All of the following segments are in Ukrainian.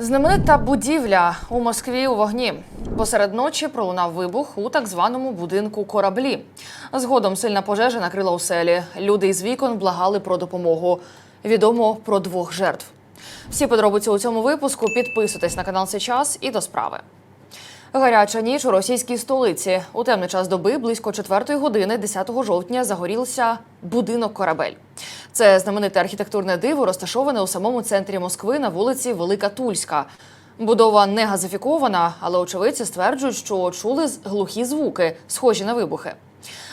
Знаменита будівля у Москві у вогні. Посеред ночі пролунав вибух у так званому будинку кораблі. Згодом сильна пожежа накрила оселі. Люди із вікон благали про допомогу. Відомо про двох жертв. Всі подробиці у цьому випуску. Підписуйтесь на канал «Сейчас» і до справи. Гаряча ніч у російській столиці. У темний час доби близько 4 години 10 жовтня загорівся будинок корабель. Це знамените архітектурне диво, розташоване у самому центрі Москви на вулиці Велика Тульська. Будова не газифікована, але очевидці стверджують, що чули глухі звуки, схожі на вибухи.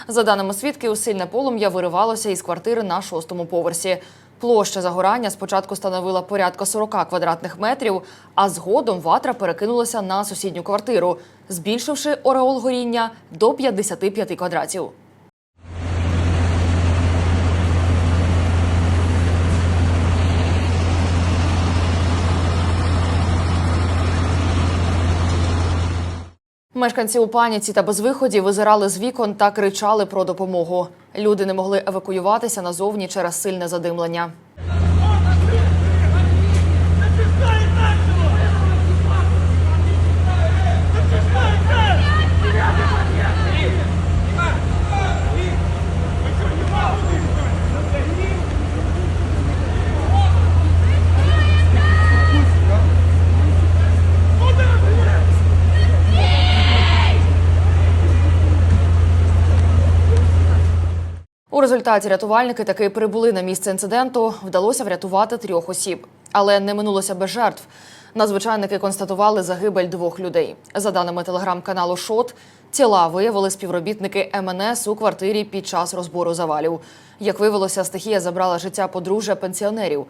За даними свідків, сильне полум'я виривалося із квартири на шостому поверсі. Площа загорання спочатку становила порядка 40 квадратних метрів, а згодом ватра перекинулася на сусідню квартиру, збільшивши ореол горіння до 55 квадратів. Мешканці у паніці та безвиході визирали з вікон та кричали про допомогу. Люди не могли евакуюватися назовні через сильне задимлення. Результаті рятувальники таки прибули на місце інциденту. Вдалося врятувати трьох осіб, але не минулося без жертв. Надзвичайники констатували загибель двох людей. За даними телеграм-каналу Шот, тіла виявили співробітники МНС у квартирі під час розбору завалів. Як виявилося, стихія забрала життя подружжя пенсіонерів.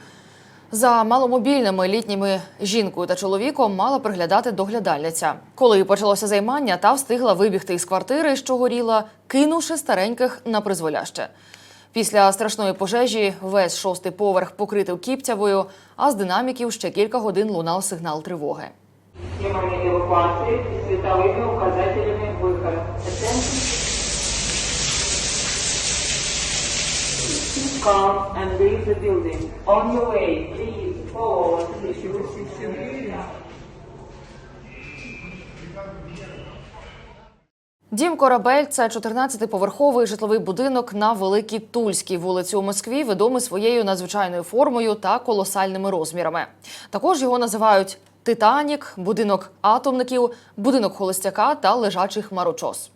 За маломобільними літніми жінкою та чоловіком мала приглядати доглядальниця. Коли почалося займання, та встигла вибігти із квартири, що горіла, кинувши стареньких на призволяще. Після страшної пожежі весь шостий поверх покритий кіптявою, а з динаміків ще кілька годин лунав сигнал тривоги. Системами эвакуации и световыми указателями выхода. Attention. Keep calm and leave the building. On your way, please follow Дім Корабель це 14-поверховий житловий будинок на Великій Тульській вулиці у Москві, відомий своєю надзвичайною формою та колосальними розмірами. Також його називають Титанік, будинок атомників, будинок холостяка та лежачий хмарочос.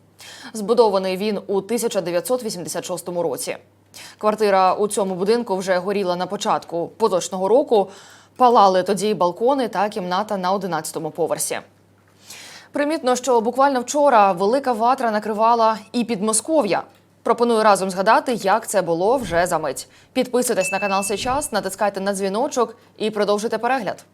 Збудований він у 1986 році. Квартира у цьому будинку вже горіла на початку поточного року. Палали тоді балкони та кімната на 11-му поверсі. Примітно, що буквально вчора велика ватра накривала і Підмосков'я. Пропоную разом згадати, як це було вже за мить. Підписуйтесь на канал «Сейчас», натискайте на дзвіночок і продовжуйте перегляд.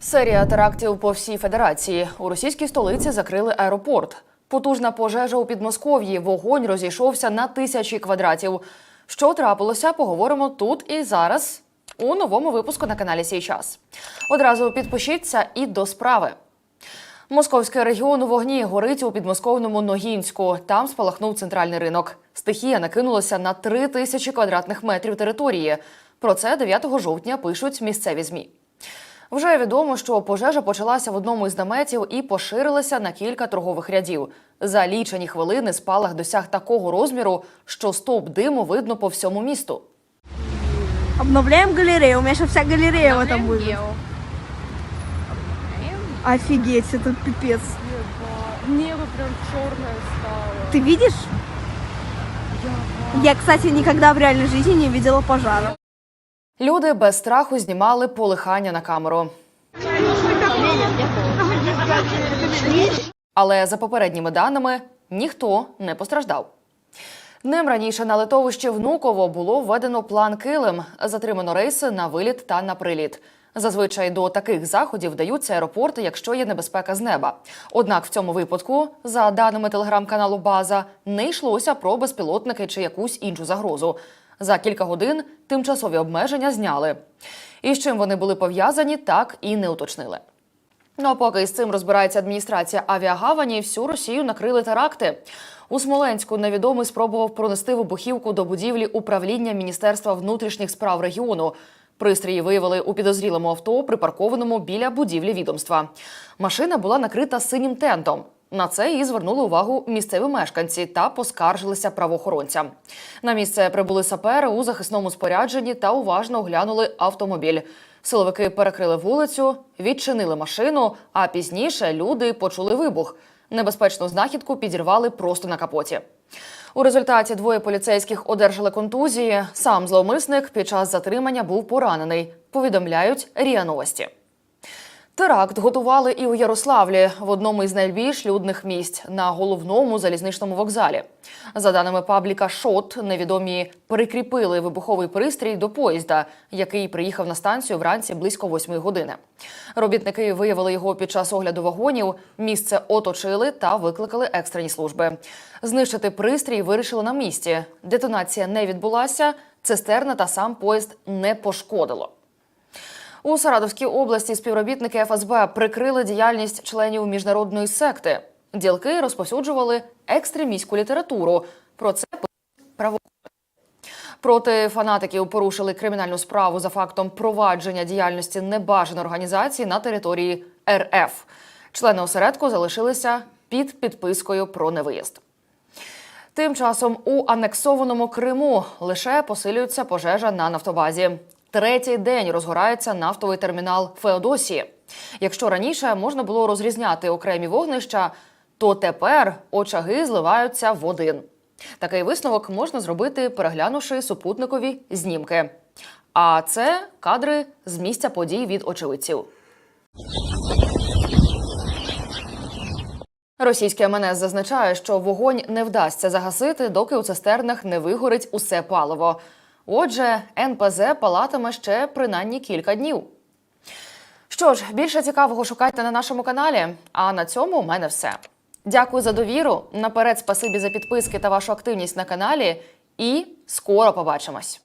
Серія терактів по всій федерації. У російській столиці закрили аеропорт. Потужна пожежа у Підмосков'ї. Вогонь розійшовся на тисячі квадратів. Що трапилося, поговоримо тут і зараз у новому випуску на каналі «Сій час». Одразу підпишіться і до справи. Московський регіон у вогні горить у підмосковному Ногінську. Там спалахнув центральний ринок. Стихія накинулася на три тисячі квадратних метрів території. Про це 9 жовтня пишуть місцеві змі. Вже відомо, що пожежа почалася в одному із наметів і поширилася на кілька торгових рядів. За лічені хвилини спалах досяг такого розміру, що стовп диму видно по всьому місту. Обновляем галерею. У меня сейчас вся галерея в этом будет. Офигеть, это пипец. Небо прям черное стало. Ты видишь? Я, кстати, никогда в реальной жизни не видела пожара. Люди без страху знімали полихання на камеру. Але за попередніми даними ніхто не постраждав. Днем раніше на литовищі Внуково було введено план Килим. Затримано рейси на виліт та на приліт. Зазвичай до таких заходів вдаються аеропорти, якщо є небезпека з неба. Однак в цьому випадку, за даними телеграм-каналу База, не йшлося про безпілотники чи якусь іншу загрозу. За кілька годин тимчасові обмеження зняли. І з чим вони були пов'язані, так і не уточнили. Ну а поки із цим розбирається адміністрація авіагавані, всю Росію накрили теракти. У Смоленську невідомий спробував пронести вибухівку до будівлі управління Міністерства внутрішніх справ регіону. Пристрої виявили у підозрілому авто, припаркованому біля будівлі відомства. Машина була накрита синім тентом. На це і звернули увагу місцеві мешканці та поскаржилися правоохоронцям. На місце прибули сапери у захисному спорядженні та уважно оглянули автомобіль. Силовики перекрили вулицю, відчинили машину, а пізніше люди почули вибух. Небезпечну знахідку підірвали просто на капоті. У результаті двоє поліцейських одержали контузії. Сам зловмисник під час затримання був поранений. Повідомляють РІА Новості. Теракт готували і у Ярославлі в одному із найбільш людних місць на головному залізничному вокзалі. За даними пабліка Шот, невідомі прикріпили вибуховий пристрій до поїзда, який приїхав на станцію вранці близько восьмої години. Робітники виявили його під час огляду вагонів. Місце оточили та викликали екстрені служби. Знищити пристрій вирішили на місці. Детонація не відбулася. Цистерна та сам поїзд не пошкодило. У Саратовській області співробітники ФСБ прикрили діяльність членів міжнародної секти. Ділки розповсюджували екстремістську літературу. Про це правоохоронці. Проти фанатиків порушили кримінальну справу за фактом провадження діяльності небажаної організації на території РФ. Члени осередку залишилися під підпискою про невиїзд. Тим часом у анексованому Криму лише посилюється пожежа на нафтобазі. Третій день розгорається нафтовий термінал Феодосії. Якщо раніше можна було розрізняти окремі вогнища, то тепер очаги зливаються в один. Такий висновок можна зробити, переглянувши супутникові знімки. А це кадри з місця подій від очевидців. Російське МНС зазначає, що вогонь не вдасться загасити, доки у цистернах не вигорить усе паливо. Отже, НПЗ палатиме ще принаймні кілька днів. Що ж, більше цікавого шукайте на нашому каналі. А на цьому у мене все. Дякую за довіру. Наперед, спасибі за підписки та вашу активність на каналі. І скоро побачимось.